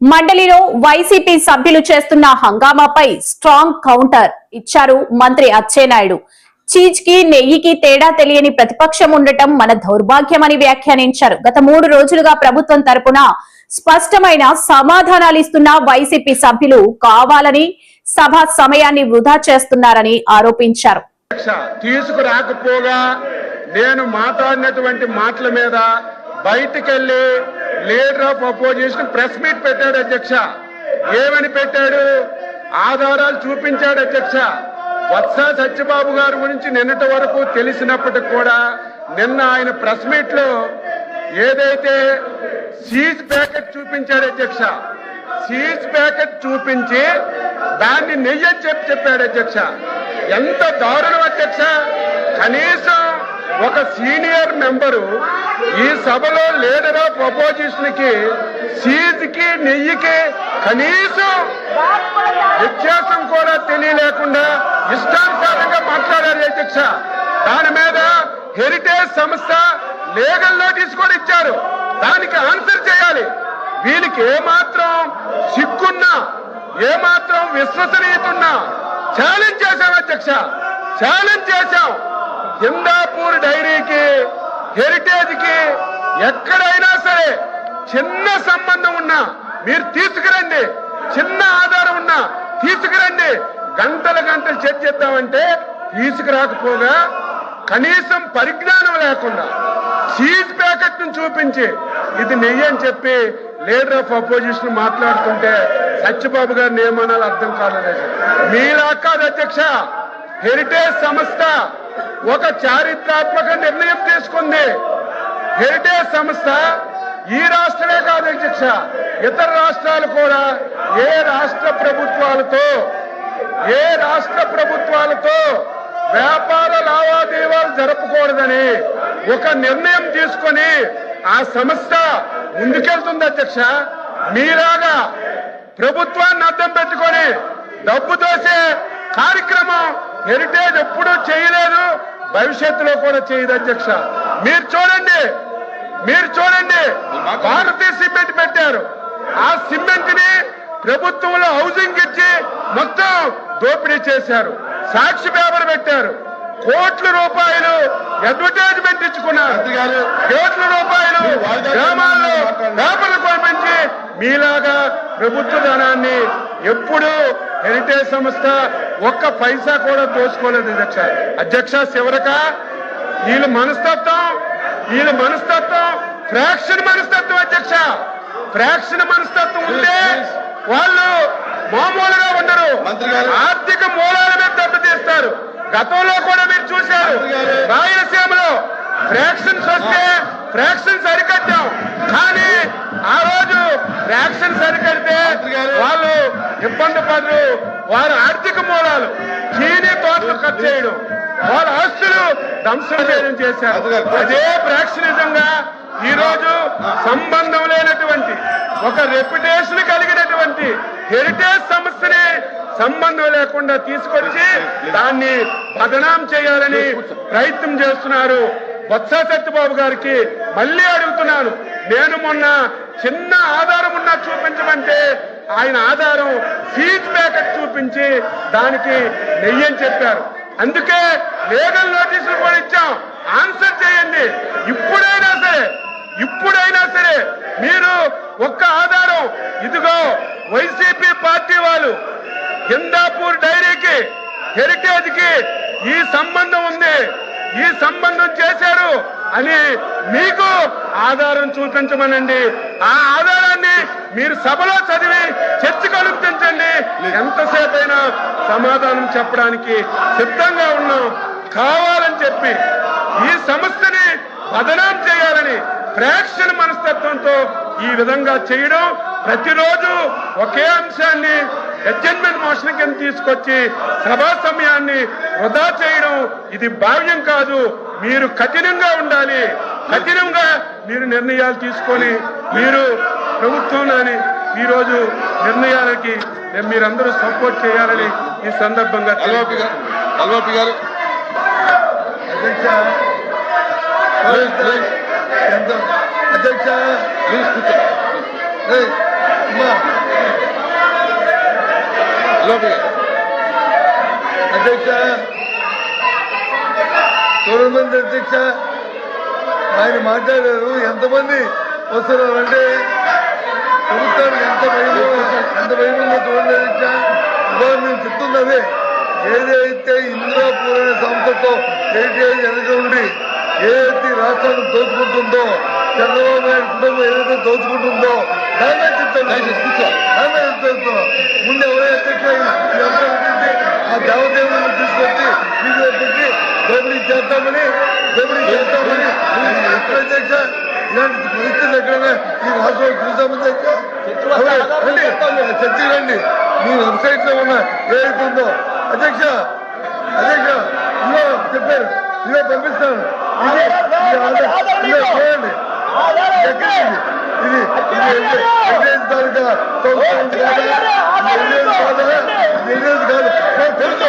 మండలిలో వైసీపీ సభ్యులు చేస్తున్న హంగామాపై స్ట్రాంగ్ కౌంటర్ ఇచ్చారు మంత్రి అచ్చెన్నాయుడు. చీజ్కి నెయ్యికి తేడా తెలియని ప్రతిపక్షం ఉండటం మన దౌర్భాగ్యమని వ్యాఖ్యానించారు. గత మూడు రోజులుగా ప్రభుత్వం తరపున స్పష్టమైన సమాధానాలు ఇస్తున్న వైసీపీ సభ్యులు కావాలని సభ సమయాన్ని వృధా చేస్తున్నారని ఆరోపించారు. తీసుకురాకపోగా నేను మాట్లాడినటువంటి మాటల మీద బయటికెళ్ళి leader of opposition press meet పెట్టాడు అధ్యక్ష. ఏమని పెట్టాడు? ఆధారాలు చూపించాడు అధ్యక్ష. వత్స సత్యబాబు గారి గురించి నిన్నటి వరకు తెలిసినప్పటికి కూడా నిన్న ఆయన ప్రెస్ మీట్లో ఏదైతే సీజ్ ప్యాకెట్ చూపించాడు అధ్యక్ష సీజ్ ప్యాకెట్ చూపించి దాన్ని నెయ్యని చెప్పి చెప్పాడు అధ్యక్ష. ఎంత దారుణం అధ్యక్ష. కనీసం ఒక సీనియర్ మెంబరు ఈ సభలో లీడర్ ఆఫ్ అపోజిషన్కి సీజ్కి నెయ్యికి కనీసం వ్యత్యాసం కూడా తెలియలేకుండా ఇష్టానుసారంగా మాట్లాడారు అధ్యక్ష. దాని మీద హెరిటేజ్ సంస్థ లీగల్ నోటీస్ కూడా ఇచ్చారు. దానికి ఆన్సర్ చేయాలి. వీళ్ళకి ఏమాత్రం సిక్కున్నా ఏమాత్రం విశ్వసనీయత ఉన్నా ఛాలెంజ్ చేశాం అధ్యక్ష. ఛాలెంజ్ చేశాం. ఇందాపూర్ డైరీకి హెరిటేజ్కి ఎక్కడైనా సరే చిన్న సంబంధం ఉన్నా మీరు తీసుకురండి. చిన్న ఆధారం ఉన్నా తీసుకురండి. గంటల గంటలు చర్చిద్దామంటే తీసుకురాకపోగా కనీసం పరిజ్ఞానం లేకుండా సీజ్ ప్యాకెట్ను చూపించి ఇది నెయ్యని చెప్పి లీడర్ ఆఫ్ అపోజిషన్ మాట్లాడుతుంటే సత్యబాబు గారిని ఏమనాలో అర్థం కాలేదు? మీలా కాదు అధ్యక్ష. హెరిటేజ్ సంస్థ ఒక చారిత్రాత్మక నిర్ణయం తీసుకుంది. హెరిటేజ్ సంస్థ ఈ రాష్ట్రమే కాదు అధ్యక్ష ఇతర రాష్ట్రాలు కూడా ఏ రాష్ట్ర ప్రభుత్వాలతో ఏ రాష్ట్ర ప్రభుత్వాలతో వ్యాపార లావాదేవీలు జరపకూడదని ఒక నిర్ణయం తీసుకొని ఆ సంస్థ ముందుకెళ్తుంది అధ్యక్ష. మీలాగా ప్రభుత్వాన్ని అర్థం పెట్టుకొని డబ్బు దోసే కార్యక్రమం హెరిటేజ్ ఎప్పుడూ చేయలేదు భవిష్యత్తులో కూడా చేయదు అధ్యక్ష. మీరు చూడండి మీరు చూడండి భారతీయ సిమెంట్ పెట్టారు. ఆ సిమెంట్ని ప్రభుత్వంలో హౌసింగ్ ఇచ్చి మొత్తం దోపిడీ చేశారు. సాక్షి పేపర్ పెట్టారు. కోట్ల రూపాయలు అడ్వర్టైజ్మెంట్ ఇచ్చుకున్నారు. కోట్ల రూపాయలు గ్రామాల్లో పేపర్లు కొనిపించి మీలాగా ప్రభుత్వ ధనాన్ని ఎప్పుడు హెరిటేజ్ సంస్థ ఒక్క పైసా కూడా దోచుకోలేదు అధ్యక్ష అధ్యక్ష శివరక వీళ్ళ మనస్తత్వం వీళ్ళ మనస్తత్వం ఫ్రాక్షన్ మనస్తత్వం అధ్యక్ష ఫ్రాక్షన్ మనస్తత్వం ఉంటే వాళ్ళు మామూలుగా ఉండరు. ఆర్థిక మూలాల మీద దెబ్బతీస్తారు గతంలో కూడా మీరు చూశారు. రాయలసీమలో ఫ్రాక్షన్స్ వస్తే ఫ్రాక్షన్స్ అరికట్టాం కానీ ఆ రోజు ఫ్రాక్షన్స్ అరికడితే మంత్రి గారు. వాళ్ళు ఇబ్బంది పడరు. వారి ఆర్థిక మూలాలు చీనీ తోటలు ఖర్చు చేయడం. వాళ్ళ ఆస్తులు ధ్వంసం చేయడం చేశారు. అదే ప్రాక్షణికంగా ఈ రోజు సంబంధం లేనటువంటి ఒక రెప్యుటేషన్ కలిగినటువంటి హెరిటేజ్ సంస్థని సంబంధం లేకుండా తీసుకొచ్చి దాన్ని బదనాం చేయాలని ప్రయత్నం చేస్తున్నారు. బొత్స సత్యబాబు గారికి మళ్ళీ అడుగుతున్నాను. నేను మొన్న చిన్న ఆధారం ఉన్నా చూపించమంటే ఆయన ఆధారం సీట్ ప్యాకెట్ చూపించి దానికి నెయ్యని చెప్పారు. అందుకే లీగల్ నోటీసులు కూడా ఇచ్చాం. ఆన్సర్ చేయండి. ఇప్పుడైనా సరే ఇప్పుడైనా సరే మీరు ఒక్క ఆధారం ఇదిగో వైసీపీ పార్టీ వాళ్ళు హిందాపూర్ డైరీకి హెరిటేజ్కి ఈ సంబంధం ఉంది. ఈ సంబంధం చేశారు అని మీకు ఆధారం చూపించమనండి. ఆ ఆధారం మీరు సభలో చదివి చర్చ అనుమతించండి ఎంతసేపు అయినా సమాధానం చెప్పడానికి సిద్ధంగా ఉన్నాం. కావాలని చెప్పి ఈ సంస్థని బదనాం చేయాలని ప్రేక్షణ మనస్తత్వంతో ఈ విధంగా చేయడం ప్రతిరోజు ఒకే అంశాన్ని అడ్జస్ట్మెంట్ మోషన్ కింద తీసుకొచ్చి సభా సమయాన్ని వృధా చేయడం ఇది భావ్యం కాదు. మీరు కఠినంగా ఉండాలి. కఠినంగా మీరు నిర్ణయాలు తీసుకొని మీరు ప్రభుత్వంలోని ఈరోజు నిర్ణయాలకి మీరందరూ సపోర్ట్ చేయాలని ఈ సందర్భంగా ఎల్ఓపి గారు అధ్యక్ష అధ్యక్ష ప్లీజ్ అధ్యక్ష అధ్యక్ష ఆయన మాట్లాడారు. ఎంతమంది వస్తున్నారంటే ప్రభుత్వానికి ఎంత భయం ఎంత భయం ఉందో చూడండి అధ్యక్ష ఇవాళ నేను చెప్తున్నదే ఏదైతే ఇంద్రాపూర్ అనే సంస్థతో ఏదైతే వెనక ఉండి ఏదైతే రాష్ట్రాన్ని దోచుకుంటుందో చంద్రబాబు నాయుడు కుటుంబం ఏదైతే దోచుకుంటుందో దాన్నే చెప్తాను దాన్నే చెప్తాను ముందు ఎవరైతే ఆ దేవదేవులను తీసుకొచ్చి వీధిలో పెట్టి దోపిడీ చేస్తామని దోపిడీ చేస్తామని ఎక్కడ అధ్యక్ష ఇలాంటి పరిస్థితులు ఎక్కడైనా ఈ రాష్ట్రంలో చూసామని రండి మీ వెబ్సైట్లో ఉన్న ఏదైతే ఉందో అధ్యక్ష అధ్యక్ష ఇదిగో చెప్పారు ఇదిగో పంపిస్తాను. ఇది చూడండి. ఎవిడెన్స్ తాలూకా సంస్థ. కదా. కాదా. తెలుసు